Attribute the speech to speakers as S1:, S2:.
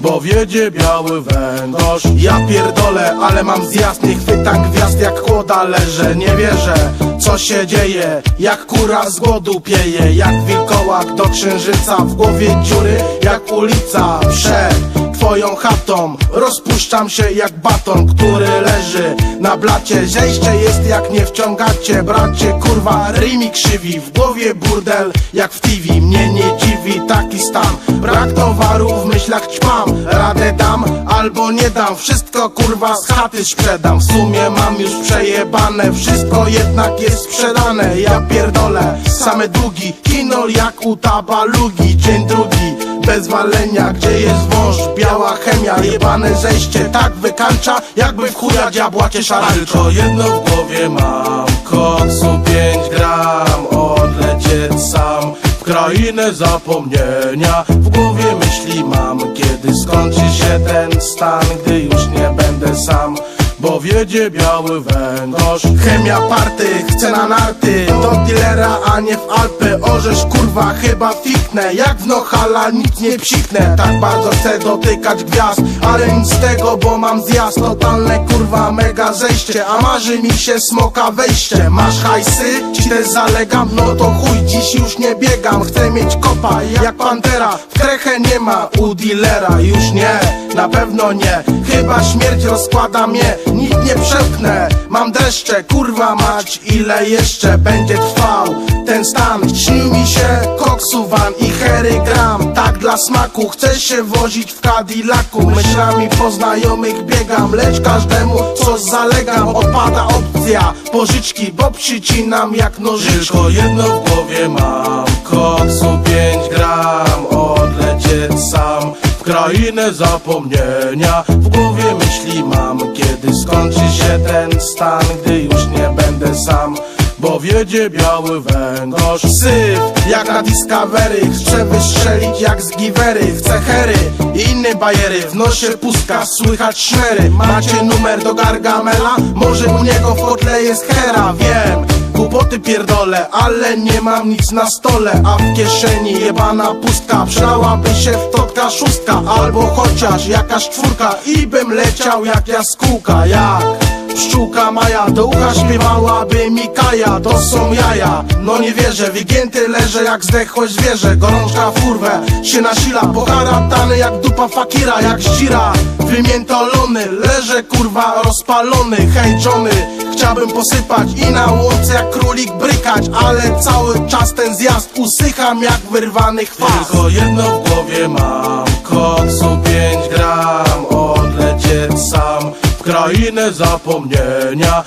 S1: bo wiedzie biały węgorz Ja pierdolę, ale mam zjazd Nie chwytam gwiazd jak kłoda leżę Nie wierzę, co się dzieje Jak kura z głodu pieje Jak wilkołak do księżyca W głowie dziury jak ulica Przed twoją chatą. Rozpuszczam się jak baton, który leży na blacie. Zejście jest jak nie wciągacie Bracie, kurwa, rymi krzywi W głowie burdel jak w TV Mnie nie dziwi taki stan. Brak towaru w myślach ćpam Radę dam albo nie dam. Wszystko kurwa z chaty sprzedam. W sumie mam już przejebane. Wszystko jednak jest sprzedane. Ja pierdolę, same długi. Kinol jak u tabalugi. Dzień drugi bez walenia. Gdzie jest wąż, biała chemia. Jebane zejście tak wykańcza Jakby w chuja diabła cię Tylko jedno w głowie mam Koksu 5 gram. Odlecieć sam W krainę zapomnienia. W głowie myśli mam Kiedy skończy się ten stan Gdy już nie będę sam bo wiedzie biały węgorz. Chemia party, chce na narty. Do dealera, a nie w Alpy. Orzesz kurwa, chyba fiknę. Jak w Nohala nic nie psiknę. Tak bardzo chcę dotykać gwiazd. Ale nic z tego, bo mam zjazd. Totalne kurwa, mega zejście. A marzy mi się smoka wejście. Masz hajsy? Ci też zalegam? No to chuj, dziś już nie biegam. Chcę mieć kopa, jak pantera. W krechę nie ma u dealera. Już nie, na pewno nie. Chyba śmierć rozkłada mnie Nikt nie przepchnę Mam dreszcze, kurwa mać Ile jeszcze będzie trwał ten stan? Śni mi się koksuwan i hery gram Tak dla smaku Chcę się wozić w Cadillacu. Myślami po znajomych biegam Lecz każdemu coś zalegam Odpada opcja. Pożyczki Bo przycinam jak nożyczki Tylko jedno w głowie mam Koksu 5 gram Odlecieć sam krainę zapomnienia. W głowie myśli mam Kiedy skończy się ten stan Gdy już nie będę sam bo wiedzie biały węgorz. Syf jak na Discovery Chcę wystrzelić jak z Givery. Chcę hery i inne bajery W nosie pustka, słychać szmery. Macie numer do Gargamela? Może u niego w kotle jest hera Wiem, Głupoty pierdolę, ale nie mam nic na stole A w kieszeni jebana pustka. Przydałaby się wtotka szóstka Albo chociaż jakaś czwórka I bym leciał jak jaskółka. Jak pszczółka Maja Do ucha śpiewałaby Mikaja To są jaja, no nie wierzę Wygięty leżę jak zdechłe zwierzę. Gorączka w kurwę się nasila Poharatany jak dupa fakira Jak zdzira, wymiętolony Leżę kurwa rozpalony Hej Johnny, chciałbym posypać I na łące jak królik brykać Ale cały czas ten zjazd Usycham jak wyrwany chwast. Tylko jedno w głowie mam Koksu 5 gram Odlecieć sam W krainę zapomnienia